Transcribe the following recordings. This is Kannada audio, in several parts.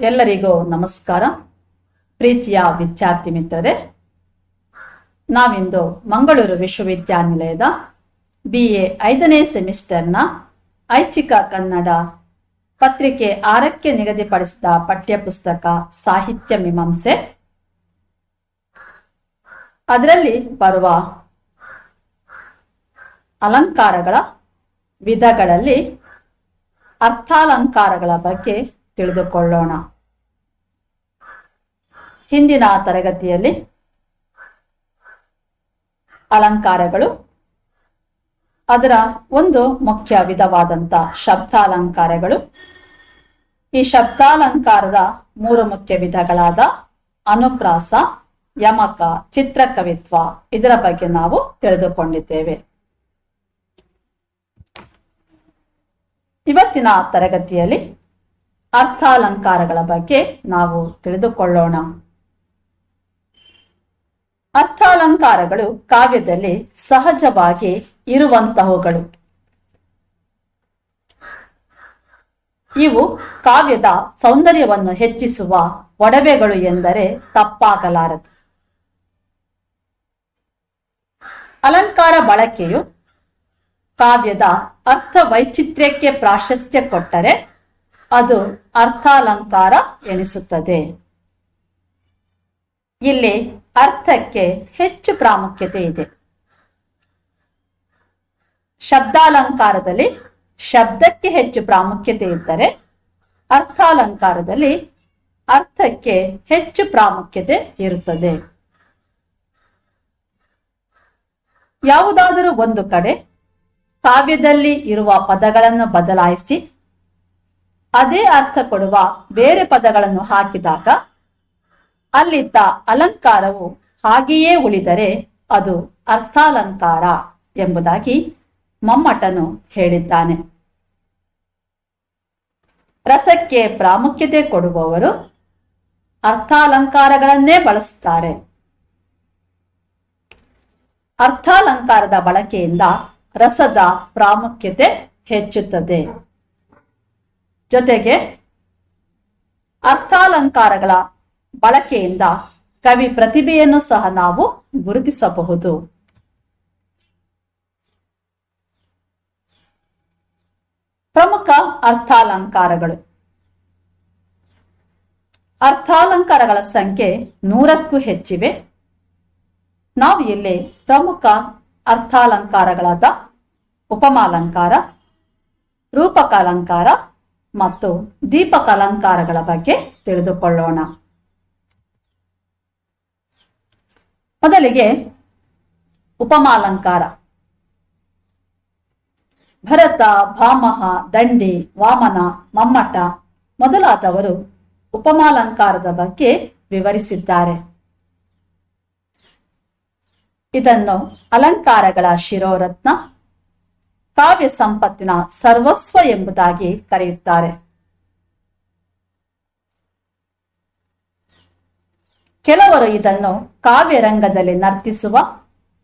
ಎಲ್ಲರಿಗೂ ನಮಸ್ಕಾರ. ಪ್ರೀತಿಯ ವಿದ್ಯಾರ್ಥಿ ಮಿತ್ರರೇ, ನಾವಿಂದು ಮಂಗಳೂರು ವಿಶ್ವವಿದ್ಯಾನಿಲಯದ ಬಿ ಎ ಐದನೇ ಸೆಮಿಸ್ಟರ್ನ ಐಚ್ಛಿಕ ಕನ್ನಡ ಪತ್ರಿಕೆ ಆರಕ್ಕೆ ನಿಗದಿಪಡಿಸಿದ ಪಠ್ಯಪುಸ್ತಕ ಸಾಹಿತ್ಯ ಮೀಮಾಂಸೆ. ಅದರಲ್ಲಿ ಬರುವ ಅಲಂಕಾರಗಳ ವಿಧಗಳಲ್ಲಿ ಅರ್ಥಾಲಂಕಾರಗಳ ಬಗ್ಗೆ ತಿಳಿದುಕೊಳ್ಳೋಣ. ಹಿಂದಿನ ತರಗತಿಯಲ್ಲಿ ಅಲಂಕಾರಗಳು, ಅದರ ಒಂದು ಮುಖ್ಯ ವಿಧವಾದಂತ ಶಬ್ದಾಲಂಕಾರಗಳು. ಈ ಶಬ್ದಾಲಂಕಾರದ ಮೂರು ಮುಖ್ಯ ವಿಧಗಳಾದ ಅನುಪ್ರಾಸ, ಯಮಕ, ಚಿತ್ರಕವಿತ್ವ ಇದರ ಬಗ್ಗೆ ನಾವು ತಿಳಿದುಕೊಂಡಿದ್ದೇವೆ. ಇವತ್ತಿನ ತರಗತಿಯಲ್ಲಿ ಅರ್ಥಾಲಂಕಾರಗಳ ಬಗ್ಗೆ ನಾವು ತಿಳಿದುಕೊಳ್ಳೋಣ. ಅರ್ಥಾಲಂಕಾರಗಳು ಕಾವ್ಯದಲ್ಲಿ ಸಹಜವಾಗಿ ಇರುವಂತಹವುಗಳು. ಇವು ಕಾವ್ಯದ ಸೌಂದರ್ಯವನ್ನು ಹೆಚ್ಚಿಸುವ ಒಡವೆಗಳು ಎಂದರೆ ತಪ್ಪಾಗಲಾರದು. ಅಲಂಕಾರ ಬಳಕೆಯು ಕಾವ್ಯದ ಅರ್ಥ ವೈಚಿತ್ರ್ಯಕ್ಕೆ ಪ್ರಾಶಸ್ತ್ಯ ಕೊಟ್ಟರೆ ಅದು ಅರ್ಥಾಲಂಕಾರ ಎನಿಸುತ್ತದೆ. ಇಲ್ಲಿ ಅರ್ಥಕ್ಕೆ ಹೆಚ್ಚು ಪ್ರಾಮುಖ್ಯತೆ ಇದೆ. ಶಬ್ದಾಲಂಕಾರದಲ್ಲಿ ಶಬ್ದಕ್ಕೆ ಹೆಚ್ಚು ಪ್ರಾಮುಖ್ಯತೆ ಇದ್ದರೆ ಅರ್ಥಾಲಂಕಾರದಲ್ಲಿ ಅರ್ಥಕ್ಕೆ ಹೆಚ್ಚು ಪ್ರಾಮುಖ್ಯತೆ ಇರುತ್ತದೆ. ಯಾವುದಾದರೂ ಒಂದು ಕಡೆ ಕಾವ್ಯದಲ್ಲಿ ಇರುವ ಪದಗಳನ್ನು ಬದಲಾಯಿಸಿ ಅದೇ ಅರ್ಥ ಕೊಡುವ ಬೇರೆ ಪದಗಳನ್ನು ಹಾಕಿದಾಗ ಅಲ್ಲಿದ್ದ ಅಲಂಕಾರವು ಹಾಗೆಯೇ ಉಳಿದರೆ ಅದು ಅರ್ಥಾಲಂಕಾರ ಎಂಬುದಾಗಿ ಮಮ್ಮಟನು ಹೇಳಿದ್ದಾನೆ. ರಸಕ್ಕೆ ಪ್ರಾಮುಖ್ಯತೆ ಕೊಡುವವರು ಅರ್ಥಾಲಂಕಾರಗಳನ್ನೇ ಬಳಸುತ್ತಾರೆ. ಅರ್ಥಾಲಂಕಾರದ ಬಳಕೆಯಿಂದ ರಸದ ಪ್ರಾಮುಖ್ಯತೆ ಹೆಚ್ಚುತ್ತದೆ. ಜೊತೆಗೆ ಅರ್ಥಾಲಂಕಾರಗಳ ಬಳಕೆಯಿಂದ ಕವಿ ಪ್ರತಿಭೆಯನ್ನು ಸಹ ನಾವು ಗುರುತಿಸಬಹುದು. ಪ್ರಮುಖ ಅರ್ಥಾಲಂಕಾರಗಳು. ಅರ್ಥಾಲಂಕಾರಗಳ ಸಂಖ್ಯೆ ನೂರಕ್ಕೂ ಹೆಚ್ಚಿವೆ. ನಾವು ಇಲ್ಲಿ ಪ್ರಮುಖ ಅರ್ಥಾಲಂಕಾರಗಳಾದ ಉಪಮಾಲಂಕಾರ, ರೂಪಕಾಲಂಕಾರ ಮತ್ತು ದೀಪಕಲಂಕಾರಗಳ ಬಗ್ಗೆ ತಿಳಿದುಕೊಳ್ಳೋಣ. ಮೊದಲಿಗೆ ಉಪಮಾಲಂಕಾರ ಭರತ, ಭಾಮಹ, ದಂಡಿ, ವಾಮನ, ಮಮ್ಮಟ ಮೊದಲಾದವರು ಉಪಮಾಲಂಕಾರದ ಬಗ್ಗೆ ವಿವರಿಸಿದ್ದಾರೆ. ಇದನ್ನು ಅಲಂಕಾರಗಳ ಶಿರೋರತ್ನ ಕಾವ್ಯ ಸಂಪತ್ತಿನ ಸರ್ವಸ್ವ ಎಂಬುದಾಗಿ ಕರೆಯುತ್ತಾರೆ. ಕೆಲವರು ಇದನ್ನು ಕಾವ್ಯರಂಗದಲ್ಲಿ ನರ್ತಿಸುವ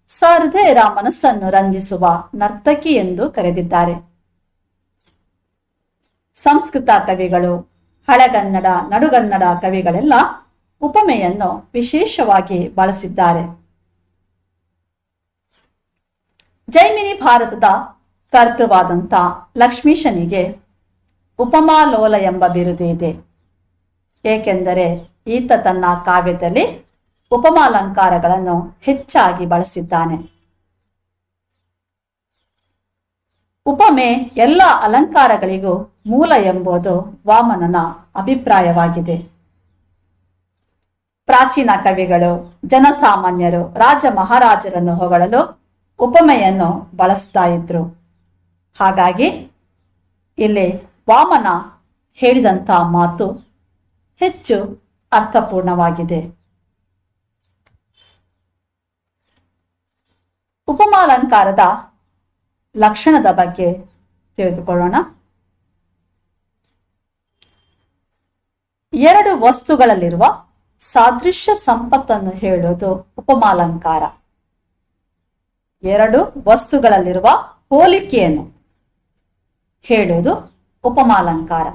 ಸಹೃದಯರ ಮನಸ್ಸನ್ನು ರಂಜಿಸುವ ನರ್ತಕಿ ಎಂದು ಕರೆದಿದ್ದಾರೆ. ಸಂಸ್ಕೃತ ಕವಿಗಳು, ಹಳೆಗನ್ನಡ, ನಡುಗನ್ನಡ ಕವಿಗಳೆಲ್ಲ ಉಪಮೆಯನ್ನು ವಿಶೇಷವಾಗಿ ಬಳಸಿದ್ದಾರೆ. ಜೈಮಿನಿ ಭಾರತದ ಕರ್ತೃವಾದಂಥ ಲಕ್ಷ್ಮೀಶನಿಗೆ ಉಪಮಾಲೋಲ ಎಂಬ ಬಿರುದು ಇದೆ. ಏಕೆಂದರೆ ಈತ ತನ್ನ ಕಾವ್ಯದಲ್ಲಿ ಉಪಮಾಲಂಕಾರಗಳನ್ನು ಹೆಚ್ಚಾಗಿ ಬಳಸಿದ್ದಾನೆ. ಉಪಮೆ ಎಲ್ಲ ಅಲಂಕಾರಗಳಿಗೂ ಮೂಲ ಎಂಬುದು ವಾಮನನ ಅಭಿಪ್ರಾಯವಾಗಿದೆ. ಪ್ರಾಚೀನ ಕವಿಗಳು, ಜನಸಾಮಾನ್ಯರು, ರಾಜ ಮಹಾರಾಜರನ್ನು ಹೊಗಳಲು ಉಪಮೆಯನ್ನು ಬಳಸ್ತಾ ಇದ್ರು. ಹಾಗಾಗಿ ಇಲ್ಲಿ ವಾಮನ ಹೇಳಿದಂತ ಮಾತು ಹೆಚ್ಚು ಅರ್ಥಪೂರ್ಣವಾಗಿದೆ. ಉಪಮಾಲಂಕಾರದ ಲಕ್ಷಣದ ಬಗ್ಗೆ ತಿಳಿದುಕೊಳ್ಳೋಣ. ಎರಡು ವಸ್ತುಗಳಲ್ಲಿರುವ ಸಾದೃಶ್ಯ ಸಂಪತ್ತನ್ನು ಹೇಳುವುದು ಉಪಮಾಲಂಕಾರ. ಎರಡು ವಸ್ತುಗಳಲ್ಲಿರುವ ಹೋಲಿಕೆಯನ್ನು ಹೇಳುವುದು ಉಪಮಾಲಂಕಾರ.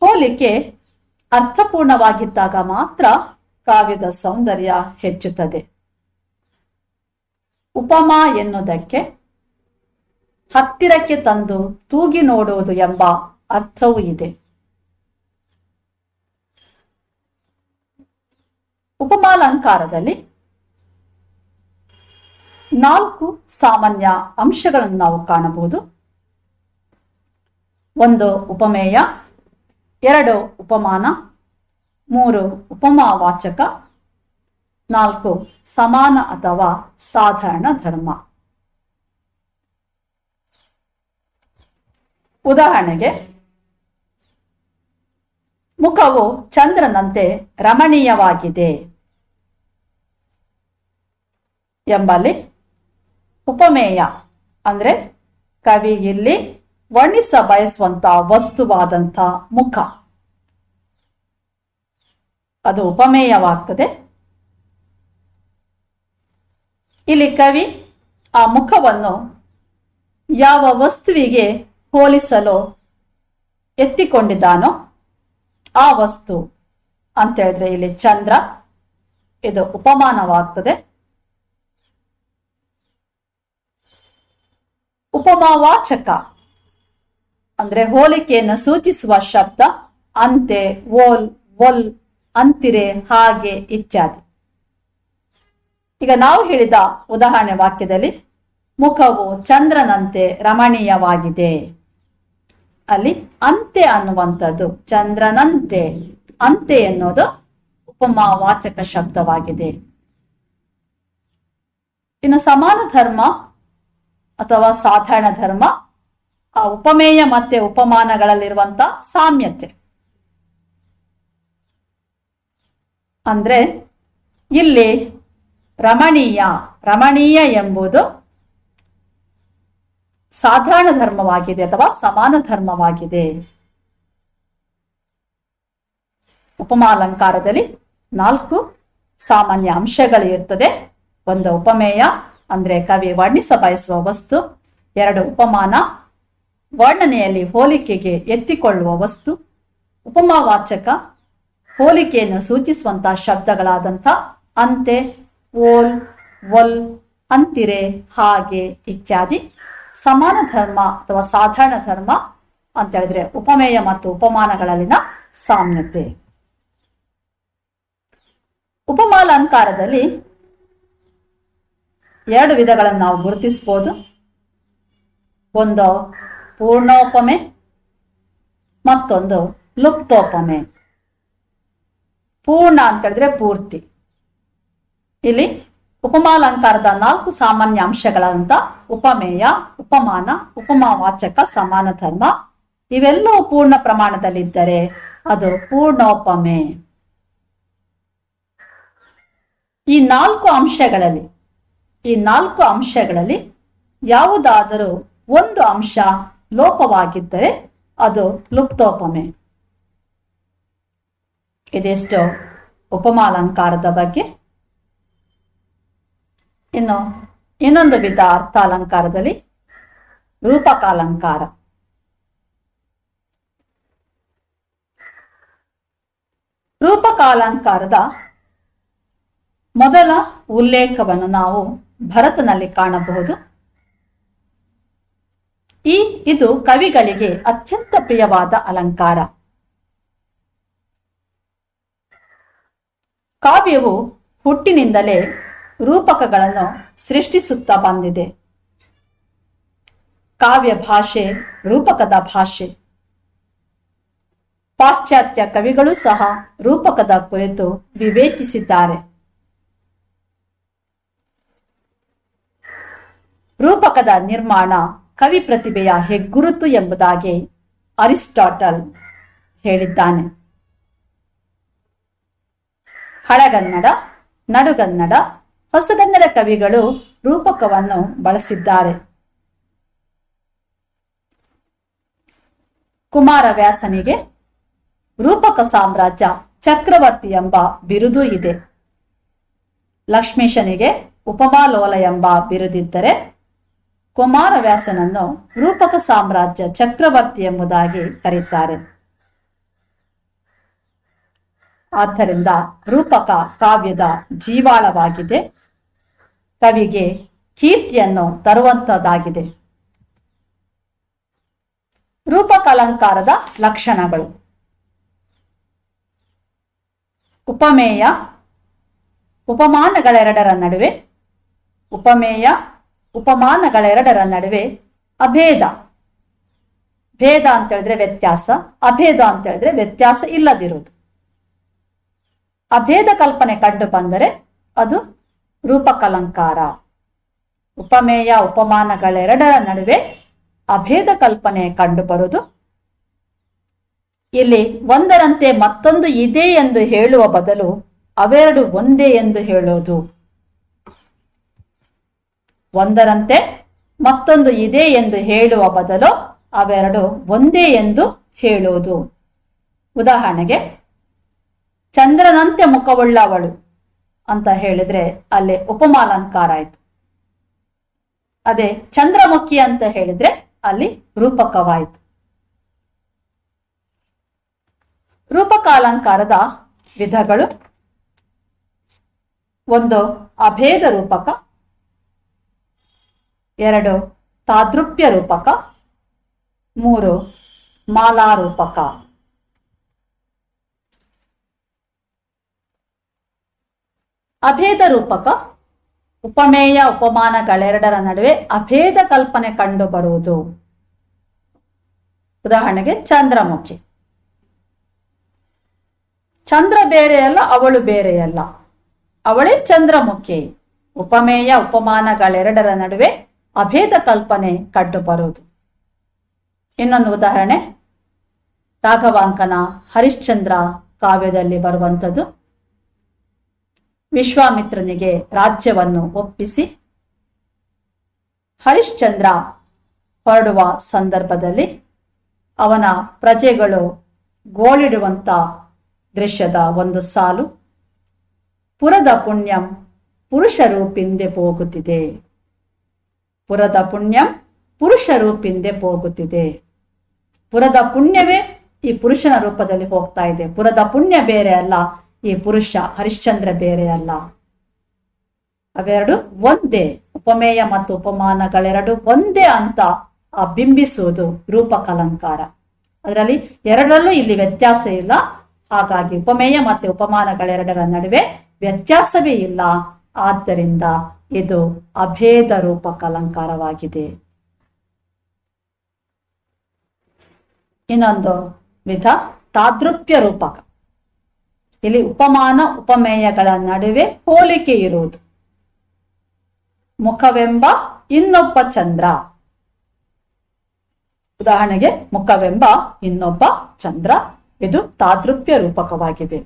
ಹೋಲಿಕೆ ಅರ್ಥಪೂರ್ಣವಾಗಿದ್ದಾಗ ಮಾತ್ರ ಕಾವ್ಯದ ಸೌಂದರ್ಯ ಹೆಚ್ಚುತ್ತದೆ. ಉಪಮಾ ಎನ್ನುವುದಕ್ಕೆ ಹತ್ತಿರಕ್ಕೆ ತಂದು ತೂಗಿ ನೋಡುವುದು ಎಂಬ ಅರ್ಥವೂ ಇದೆ. ಉಪಮಾಲಂಕಾರದಲ್ಲಿ ನಾಲ್ಕು ಸಾಮಾನ್ಯ ಅಂಶಗಳನ್ನು ನಾವು ಕಾಣಬಹುದು. ಒಂದು ಉಪಮೇಯ, ಎರಡು ಉಪಮಾನ, ಮೂರು ಉಪಮಾವಾಚಕ, ನಾಲ್ಕು ಸಮಾನ ಅಥವಾ ಸಾಧಾರಣ ಧರ್ಮ. ಉದಾಹರಣೆಗೆ, ಮುಖವು ಚಂದ್ರನಂತೆ ರಮಣೀಯವಾಗಿದೆ ಎಂಬಲ್ಲಿ ಉಪಮೇಯ ಅಂದ್ರೆ ಕವಿ ಇಲ್ಲಿ ವರ್ಣಿಸ ಬಯಸುವಂತ ವಸ್ತುವಾದಂತ ಮುಖ. ಅದು ಉಪಮೇಯವಾಗ್ತದೆ. ಇಲ್ಲಿ ಕವಿ ಆ ಮುಖವನ್ನು ಯಾವ ವಸ್ತುವಿಗೆ ಹೋಲಿಸಲು ಎತ್ತಿಕೊಂಡಿದ್ದಾನೋ ಆ ವಸ್ತು ಅಂತ ಹೇಳಿದ್ರೆ ಇಲ್ಲಿ ಚಂದ್ರ, ಇದು ಉಪಮಾನವಾಗ್ತದೆ. ಉಪಮಾವಾಚಕ ಅಂದ್ರೆ ಹೋಲಿಕೆಯನ್ನು ಸೂಚಿಸುವ ಶಬ್ದ, ಅಂತೆ, ಓಲ್ ಒಲ್ ಅಂತಿರೆ, ಹಾಗೆ ಇತ್ಯಾದಿ. ಈಗ ನಾವು ಹೇಳಿದ ಉದಾಹರಣೆ ವಾಕ್ಯದಲ್ಲಿ ಮುಖವು ಚಂದ್ರನಂತೆ ರಮಣೀಯವಾಗಿದೆ. ಅಲ್ಲಿ ಅಂತೆ ಅನ್ನುವಂಥದ್ದು, ಚಂದ್ರನಂತೆ. ಅಂತೆ ಎನ್ನುವುದು ಉಪಮಾವಾಚಕ ಶಬ್ದವಾಗಿದೆ. ಇನ್ನು ಸಮಾನ ಧರ್ಮ ಅಥವಾ ಸಾಧಾರಣ ಧರ್ಮ ಆ ಉಪಮೇಯ ಮತ್ತೆ ಉಪಮಾನಗಳಲ್ಲಿರುವಂತ ಸಾಮ್ಯತೆ. ಅಂದ್ರೆ ಇಲ್ಲಿ ರಮಣೀಯ ರಮಣೀಯ ಎಂಬುದು ಸಾಧಾರಣ ಧರ್ಮವಾಗಿದೆ ಅಥವಾ ಸಮಾನ ಧರ್ಮವಾಗಿದೆ. ಉಪಮಾಲಂಕಾರದಲ್ಲಿ ನಾಲ್ಕು ಸಾಮಾನ್ಯ ಅಂಶಗಳು ಇರ್ತದೆ. ಒಂದು ಉಪಮೇಯ, ಅಂದ್ರೆ ಕವಿ ವರ್ಣಿಸ ಬಯಸುವ ವಸ್ತು. ಎರಡು ಉಪಮಾನ ವರ್ಣನೆಯಲ್ಲಿ ಹೋಲಿಕೆಗೆ ಎತ್ತಿಕೊಳ್ಳುವ ವಸ್ತು, ಉಪಮಾವಾಚಕ, ಹೋಲಿಕೆಯನ್ನು ಸೂಚಿಸುವಂತಹ ಶಬ್ದಗಳಾದಂಥ ಅಂತೆ, ಓಲ್, ವಲ್, ಅಂತಿರೆ, ಹಾಗೆ ಇತ್ಯಾದಿ. ಸಮಾನ ಧರ್ಮ ಅಥವಾ ಸಾಧಾರಣ ಧರ್ಮ ಅಂತ ಹೇಳಿದ್ರೆ ಉಪಮೇಯ ಮತ್ತು ಉಪಮಾನಗಳಲ್ಲಿನ ಸಾಮ್ಯತೆ. ಉಪಮಾಲಂಕಾರದಲ್ಲಿ ಎರಡು ವಿಧಗಳನ್ನು ನಾವು ಗುರುತಿಸಬಹುದು ಒಂದು ಪೂರ್ಣೋಪಮೆ, ಮತ್ತೊಂದು ಲುಪ್ತೋಪಮೆ. ಪೂರ್ಣ ಅಂತ ಹೇಳಿದ್ರೆ ಪೂರ್ತಿ. ಇಲ್ಲಿ ಉಪಮಾಲಂಕಾರದ ನಾಲ್ಕು ಸಾಮಾನ್ಯ ಅಂಶಗಳಂತ ಉಪಮೇಯ, ಉಪಮಾನ, ಉಪಮಾವಾಚಕ ಸಮಾನ ಧರ್ಮ ಇವೆಲ್ಲವೂ ಪೂರ್ಣ ಪ್ರಮಾಣದಲ್ಲಿದ್ದರೆ ಅದು ಪೂರ್ಣೋಪಮೆ. ಈ ನಾಲ್ಕು ಅಂಶಗಳಲ್ಲಿ, ಈ ನಾಲ್ಕು ಅಂಶಗಳಲ್ಲಿ ಯಾವುದಾದರೂ ಒಂದು ಅಂಶ ಲೋಪವಾಗಿದ್ದರೆ ಅದು ಲುಪ್ತೋಪಮೆ. ಇದೆಷ್ಟು ಉಪಮಾಲಂಕಾರದ ಬಗ್ಗೆ. ಇನ್ನು ಇನ್ನೊಂದು ವಿಧ ಅರ್ಥಾಲಂಕಾರದಲ್ಲಿ ರೂಪಕಾಲಂಕಾರ. ರೂಪಕಾಲಂಕಾರದ ಮೊದಲ ಉಲ್ಲೇಖವನ್ನು ನಾವು ಭರತನಲ್ಲಿ ಕಾಣಬಹುದು. ಈ, ಇದು ಕವಿಗಳಿಗೆ ಅತ್ಯಂತ ಪ್ರಿಯವಾದ ಅಲಂಕಾರ. ಕಾವ್ಯವು ಹುಟ್ಟಿನಿಂದಲೇ ರೂಪಕಗಳನ್ನು ಸೃಷ್ಟಿಸುತ್ತಾ ಬಂದಿದೆ. ಕಾವ್ಯ ಭಾಷೆ ರೂಪಕದ ಭಾಷೆ. ಪಾಶ್ಚಾತ್ಯ ಕವಿಗಳು ಸಹ ರೂಪಕದ ಕುರಿತು ವಿವೇಚಿಸಿದ್ದಾರೆ. ರೂಪಕದ ನಿರ್ಮಾಣ ಕವಿ ಪ್ರತಿಭೆಯ ಹೆಗ್ಗುರುತು ಎಂಬುದಾಗಿ ಅರಿಸ್ಟಾಟಲ್ ಹೇಳಿದ್ದಾನೆ. ಹಳಗನ್ನಡ, ನಡುಗನ್ನಡ, ಹೊಸಗನ್ನಡ ಕವಿಗಳು ರೂಪಕವನ್ನು ಬಳಸಿದ್ದಾರೆ. ಕುಮಾರವ್ಯಾಸನಿಗೆ ರೂಪಕ ಸಾಮ್ರಾಜ್ಯ ಚಕ್ರವರ್ತಿ ಎಂಬ ಬಿರುದು ಇದೆ. ಲಕ್ಷ್ಮೀಶನಿಗೆ ಉಪಮಾಲೋಲ ಎಂಬ ಬಿರುದಿದ್ದರೆ ಕುಮಾರವ್ಯಾಸನನ್ನು ರೂಪಕ ಸಾಮ್ರಾಜ್ಯ ಚಕ್ರವರ್ತಿ ಎಂಬುದಾಗಿ ಕರೆಯುತ್ತಾರೆ ಆದ್ದರಿಂದ ರೂಪಕ ಕಾವ್ಯದ ಜೀವಾಳವಾಗಿದೆ. ಕವಿಗೆ ಕೀರ್ತಿಯನ್ನು ತರುವಂತದ್ದಾಗಿದೆ. ರೂಪಕಲಂಕಾರದ ಲಕ್ಷಣಗಳು. ಉಪಮೇಯ, ಉಪಮಾನಗಳೆರಡರ ನಡುವೆ ಉಪಮೇಯ ಉಪಮಾನಗಳೆರಡರ ನಡುವೆ ಅಭೇದ. ಭೇದ ಅಂತ ಹೇಳಿದ್ರೆ ವ್ಯತ್ಯಾಸ, ಅಭೇದ ಅಂತ ಹೇಳಿದ್ರೆ ವ್ಯತ್ಯಾಸ ಇಲ್ಲದಿರುವುದು. ಅಭೇದ ಕಲ್ಪನೆ ಕಂಡು ಬಂದರೆ ಅದು ರೂಪಕಲಂಕಾರ. ಉಪಮೇಯ, ಉಪಮಾನಗಳೆರಡರ ನಡುವೆ ಅಭೇದ ಕಲ್ಪನೆ ಕಂಡು ಬರುವುದು. ಇಲ್ಲಿ ಒಂದರಂತೆ ಮತ್ತೊಂದು ಇದೆ ಎಂದು ಹೇಳುವ ಬದಲು ಅವೆರಡು ಒಂದೇ ಎಂದು ಹೇಳೋದು. ಒಂದರಂತೆ ಮತ್ತೊಂದು ಇದೆ ಎಂದು ಹೇಳುವ ಬದಲು ಅವೆರಡು ಒಂದೇ ಎಂದು ಹೇಳುವುದು. ಉದಾಹರಣೆಗೆ, ಚಂದ್ರನಂತೆ ಮುಖವುಳ್ಳವಳು ಅಂತ ಹೇಳಿದ್ರೆ ಅಲ್ಲಿ ಉಪಮಾಲಂಕಾರ ಆಯ್ತು. ಅದೇ ಚಂದ್ರಮುಖಿ ಅಂತ ಹೇಳಿದ್ರೆ ಅಲ್ಲಿ ರೂಪಕವಾಯಿತು. ರೂಪಕಾಲಂಕಾರದ ವಿಧಗಳು ಒಂದು ಅಭೇದ ರೂಪಕ ಎರಡು ತಾದೃಪ್ಯ ರೂಪಕ, ಮೂರು ಮಾಲಾರೂಪಕ ಅಭೇದ ರೂಪಕ, ಉಪಮೇಯ ಉಪಮಾನಗಳೆರಡರ ನಡುವೆ ಅಭೇದ ಕಲ್ಪನೆ ಕಂಡು ಬರುವುದು. ಉದಾಹರಣೆಗೆ ಚಂದ್ರಮುಖಿ. ಚಂದ್ರ ಬೇರೆಯಲ್ಲ, ಅವಳು ಬೇರೆಯಲ್ಲ. ಅವಳೇ ಚಂದ್ರಮುಖಿ. ಉಪಮೇಯ ಉಪಮಾನಗಳೆರಡರ ನಡುವೆ ಅಭೇದ ಕಲ್ಪನೆ ಕಂಡು ಬರುವುದು ಇನ್ನೊಂದು ಉದಾಹರಣೆ, ರಾಘವಾಂಕನ ಹರಿಶ್ಚಂದ್ರ ಕಾವ್ಯದಲ್ಲಿ ಬರುವಂಥದ್ದು. ವಿಶ್ವಾಮಿತ್ರನಿಗೆ ರಾಜ್ಯವನ್ನು ಒಪ್ಪಿಸಿ, ಹರಿಶ್ಚಂದ್ರ ಹೊರಡುವ ಸಂದರ್ಭದಲ್ಲಿ ಅವನ ಪ್ರಜೆಗಳು ಗೋಳಿಡುವಂತ ದೃಶ್ಯದ ಒಂದು ಸಾಲು, ಪುರದ ಪುಣ್ಯಂ ಪುರುಷರು ಪಿಂದೆ ಹೋಗುತ್ತಿದೆ ಪುರದ ಪುಣ್ಯಂ ಪುರುಷ ರೂಪಿಂದೆ ಹೋಗುತ್ತಿದೆ ಪುರದ ಪುಣ್ಯವೇ ಈ ಪುರುಷನ ರೂಪದಲ್ಲಿ ಹೋಗ್ತಾ ಇದೆ. ಪುರದ ಪುಣ್ಯ ಬೇರೆ ಅಲ್ಲ, ಈ ಪುರುಷ ಹರಿಶ್ಚಂದ್ರ ಬೇರೆ ಅಲ್ಲ. ಅವೆರಡು ಒಂದೇ ಉಪಮೇಯ ಮತ್ತು ಉಪಮಾನಗಳೆರಡು ಒಂದೇ ಅಂತ ಆ ಬಿಂಬಿಸುವುದು ರೂಪಕಲಂಕಾರ ಅದರಲ್ಲಿ ಎರಡರಲ್ಲೂ ಇಲ್ಲಿ ವ್ಯತ್ಯಾಸ ಇಲ್ಲ. ಹಾಗಾಗಿ ಉಪಮೇಯ ಮತ್ತು ಉಪಮಾನಗಳೆರಡರ ನಡುವೆ ವ್ಯತ್ಯಾಸವೇ ಇಲ್ಲ. ಆದ್ದರಿಂದ ಇದು ಅಭೇದ ರೂಪಕ ಅಲಂಕಾರವಾಗಿದೆ. ಇನ್ನೊಂದು ವಿಧ ತಾದೃಪ್ಯ ರೂಪಕ. ಇಲ್ಲಿ ಉಪಮಾನ, ಉಪಮೇಯಗಳ ನಡುವೆ ಹೋಲಿಕೆ ಇರುವುದು. ಮುಖವೆಂಬ ಇನ್ನೊಬ್ಬ ಚಂದ್ರ. ಉದಾಹರಣೆಗೆ, ಮುಖವೆಂಬ ಇನ್ನೊಬ್ಬ ಚಂದ್ರ. ಇದು ತಾದೃಪ್ಯ ರೂಪಕವಾಗಿದೆ.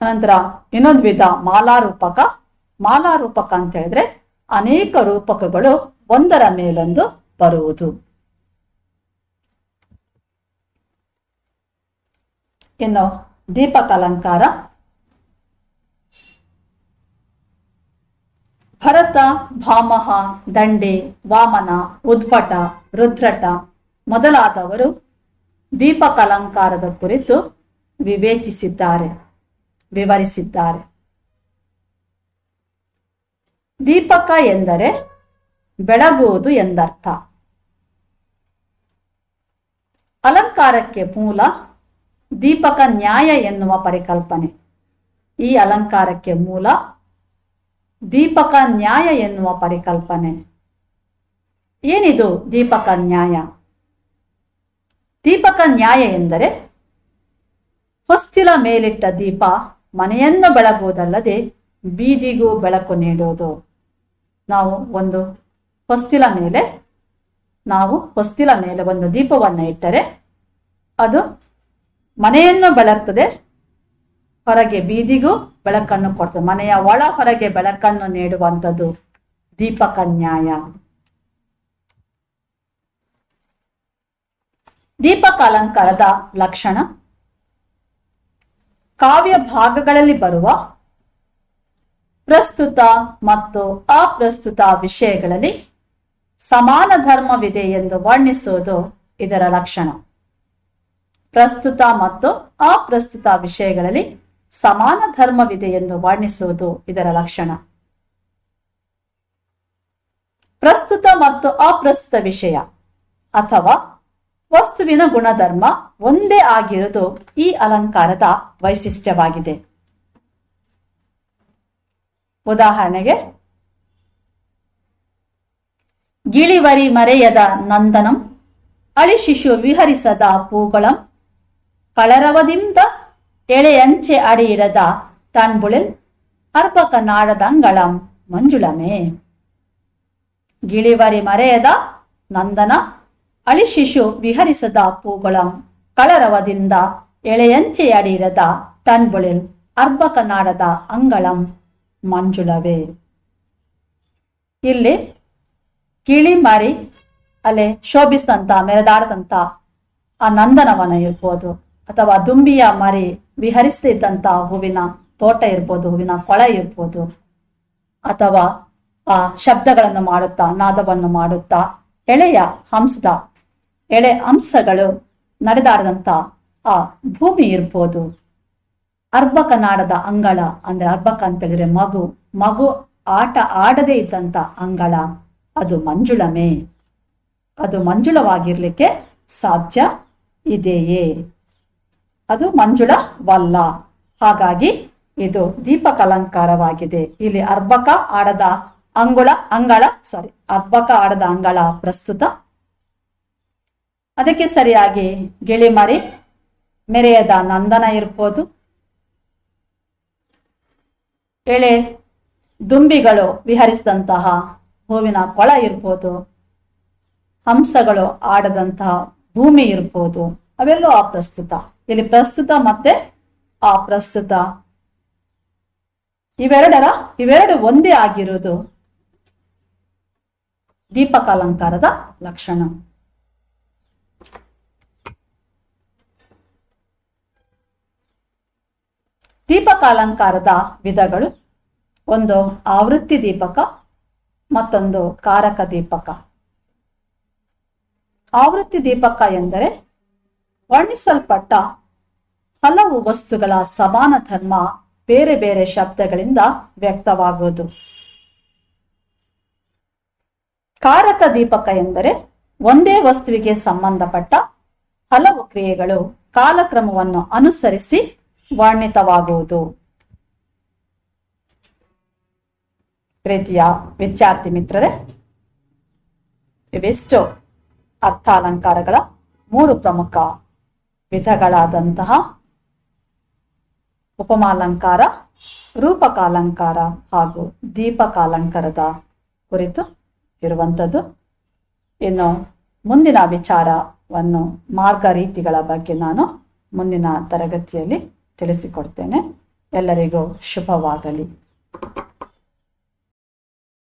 ಅನಂತರ ಇನ್ನೊಂದು ವಿಧ ಮಾಲಾರೂಪಕ ಮಾಲಾರೂಪಕ ಅಂತ ಹೇಳಿದ್ರೆ ಅನೇಕ ರೂಪಕಗಳು ಒಂದರ ಮೇಲೊಂದು ಬರುವುದು. ಇನ್ನು ದೀಪಕಲಂಕಾರ ಭರತ, ಭಾಮಹ, ದಂಡೆ, ವಾಮನ, ಉದ್ಭಟ, ರುದ್ರಟ ಮೊದಲಾದವರು ದೀಪಕಲಂಕಾರದ ಕುರಿತು ವಿವೇಚಿಸಿದ್ದಾರೆ, ವಿವರಿಸಿದ್ದಾರೆ. ದೀಪಕ ಎಂದರೆ ಬೆಳಗುವುದು ಎಂದರ್ಥ. ಅಲಂಕಾರಕ್ಕೆ ಮೂಲ ದೀಪಕ ನ್ಯಾಯ ಎನ್ನುವ ಪರಿಕಲ್ಪನೆ. ಈ ಅಲಂಕಾರಕ್ಕೆ ಮೂಲ ದೀಪಕ ನ್ಯಾಯ ಎನ್ನುವ ಪರಿಕಲ್ಪನೆ. ಏನಿದು ದೀಪಕ ನ್ಯಾಯ? ದೀಪಕ ನ್ಯಾಯ ಎಂದರೆ ಹೊಸ್ತಿಲ ಮೇಲಿಟ್ಟ ದೀಪ ಮನೆಯನ್ನು ಬೆಳಗುವುದಲ್ಲದೆ ಬೀದಿಗೂ ಬೆಳಕು ನೀಡುವುದು. ನಾವು ಒಂದು ಹೊಸ್ತಿಲ ಮೇಲೆ, ನಾವು ಹೊಸ್ತಿಲ ಮೇಲೆ ಒಂದು ದೀಪವನ್ನು ಇಟ್ಟರೆ, ಅದು ಮನೆಯನ್ನು ಬೆಳಗ್ತದೆ, ಹೊರಗೆ ಬೀದಿಗೂ ಬೆಳಕನ್ನು ಕೊಡ್ತದೆ. ಮನೆಯ ಒಳ ಹೊರಗೆ ಬೆಳಕನ್ನು ನೀಡುವಂಥದ್ದು ದೀಪಕ ನ್ಯಾಯ ದೀಪಕ ಅಲಂಕಾರದ ಲಕ್ಷಣ, ಕಾವ್ಯ ಭಾಗಗಳಲ್ಲಿ ಬರುವ ಪ್ರಸ್ತುತ ಮತ್ತು ಅಪ್ರಸ್ತುತ ವಿಷಯಗಳಲ್ಲಿ ಸಮಾನ ಧರ್ಮವಿದೆ ಎಂದು ವರ್ಣಿಸುವುದು ಇದರ ಲಕ್ಷಣ. ಪ್ರಸ್ತುತ ಮತ್ತು ಅಪ್ರಸ್ತುತ ವಿಷಯಗಳಲ್ಲಿ ಸಮಾನ ಧರ್ಮವಿದೆ ಎಂದು ವರ್ಣಿಸುವುದು ಇದರ ಲಕ್ಷಣ. ಪ್ರಸ್ತುತ ಮತ್ತು ಅಪ್ರಸ್ತುತ ವಿಷಯ ಅಥವಾ ವಸ್ತುವಿನ ಗುಣಧರ್ಮ ಒಂದೇ ಆಗಿರುವುದು ಈ ಅಲಂಕಾರದ ವೈಶಿಷ್ಟ್ಯವಾಗಿದೆ. ಉದಾಹರಣೆಗೆ, ಗಿಳಿವರಿ ಮರೆಯದ ನಂದನಂ ಅಳಿಶಿಶು ವಿಹರಿಸದ ಪೂಗಳಂ ಕಳರವದಿಂದ ಎಳೆಯಂಚೆ ಅಡಿಯಿರದ ತಣ್ಬುಳಿಲ್ ಅರ್ಪಕ ನಾಡದಂಗಳಂ ಮಂಜುಳಮೇ. ಗಿಳಿವರಿ ಮರೆಯದ ನಂದನ ಅಳಿಶಿಶು ವಿಹರಿಸದ ಪೂಗಳಂ ಕಳರವದಿಂದ ಎಳೆಯಂಚೆ ಅಡಿಯಿರದ ತಣ್ಬುಳಿಲ್ ಅರ್ಬಕ ನಾಡದ ಅಂಗಳಂ. ಮಂಜುಳವೇ. ಇಲ್ಲಿ ಗಿಳಿ ಮರಿ ಅಲ್ಲಿ ಶೋಭಿಸಿದಂತ ಮೆರೆದಾಡದಂತ, ಆ ನಂದನವನ ಇರ್ಬೋದು, ಅಥವಾ ದುಂಬಿಯ ಮರಿ ವಿಹರಿಸ್ತಿದ್ದಂತ ಹೂವಿನ ತೋಟ ಇರ್ಬೋದು, ಹೂವಿನ ಕೊಳ ಇರ್ಬೋದು, ಅಥವಾ ಆ ಶಬ್ದಗಳನ್ನು ಮಾಡುತ್ತಾ, ನಾದವನ್ನು ಮಾಡುತ್ತಾ, ಎಳೆಯ ಹಂಸದ, ಎಳೆ ಹಂಸಗಳು ನಡೆದಾಡದಂತ ಆ ಭೂಮಿ ಇರ್ಬೋದು. ಅರ್ಬಕ ನಾಡದ ಅಂಗಳ, ಅಂದ್ರೆ ಅರ್ಭಕ ಅಂತ ಹೇಳಿದ್ರೆ ಮಗು ಮಗು ಆಟ ಆಡದೇ ಇದ್ದಂತ ಅಂಗಳ, ಅದು ಮಂಜುಳಮೇ. ಅದು ಮಂಜುಳವಾಗಿರ್ಲಿಕ್ಕೆ ಸಾಧ್ಯ ಇದೆಯೇ? ಅದು ಮಂಜುಳವಲ್ಲ. ಹಾಗಾಗಿ ಇದು ದೀಪಕಲಂಕಾರವಾಗಿದೆ. ಇಲ್ಲಿ ಅರ್ಭಕ ಆಡದ ಅಂಗುಳ, ಅಂಗಳ ಸಾರಿ ಅರ್ಭಕ ಆಡದ ಅಂಗಳ ಪ್ರಸ್ತುತ. ಅದಕ್ಕೆ ಸರಿಯಾಗಿ ಗಿಳಿಮರಿ ಮೆರೆಯದ ನಂದನ ಇರ್ಬೋದು. ಎಳೆ ದುಂಬಿಗಳು ವಿಹರಿಸಿದಂತಹ ಹೂವಿನ ಕೊಳ ಇರ್ಬೋದು, ಹಂಸಗಳು ಆಡದಂತಹ ಭೂಮಿ ಇರ್ಬೋದು, ಅವೆಲ್ಲವೂ ಅಪ್ರಸ್ತುತ. ಇಲ್ಲಿ ಪ್ರಸ್ತುತ ಮತ್ತೆ ಅಪ್ರಸ್ತುತ. ಇವೆರಡರ, ಇವೆರಡು ಒಂದೇ ಆಗಿರುವುದು ದೀಪಕಾಲಂಕಾರದ ಲಕ್ಷಣ. ದೀಪಕಾಲಂಕಾರದ ವಿಧಗಳು. ಒಂದು ಆವೃತ್ತಿ ದೀಪಕ, ಮತ್ತೊಂದು ಕಾರಕ ದೀಪಕ. ಆವೃತ್ತಿ ದೀಪಕ ಎಂದರೆ ವರ್ಣಿಸಲ್ಪಟ್ಟ ಹಲವು ವಸ್ತುಗಳ ಸಮಾನ ಧರ್ಮ, ಬೇರೆ ಬೇರೆ ಶಬ್ದಗಳಿಂದ ವ್ಯಕ್ತವಾಗುವುದು. ಕಾರಕ ದೀಪಕ ಎಂದರೆ ಒಂದೇ ವಸ್ತುವಿಗೆ ಸಂಬಂಧಪಟ್ಟ ಹಲವು ಕ್ರಿಯೆಗಳು ಕಾಲಕ್ರಮವನ್ನು ಅನುಸರಿಸಿ ವರ್ಣಿತವಾಗುವುದು. ಪ್ರೀತಿಯ ವಿದ್ಯಾರ್ಥಿ ಮಿತ್ರರೇ, ಇವೆಷ್ಟು ಅರ್ಥಾಲಂಕಾರಗಳ ಮೂರು ಪ್ರಮುಖ ವಿಧಗಳಾದಂತಹ ಉಪಮಾಲಂಕಾರ, ರೂಪಕಾಲಂಕಾರ ಹಾಗೂ ದೀಪಕಾಲಂಕಾರದ ಕುರಿತು ಇರುವಂಥದ್ದು. ಇನ್ನು ಮುಂದಿನ ವಿಚಾರವನ್ನು ಮಾರ್ಗ ರೀತಿಗಳ ಬಗ್ಗೆ ನಾನು ಮುಂದಿನ ತರಗತಿಯಲ್ಲಿ ತಿಳಿಸಿಕೊಡ್ತೇನೆ. ಎಲ್ಲರಿಗೂ ಶುಭವಾಗಲಿ.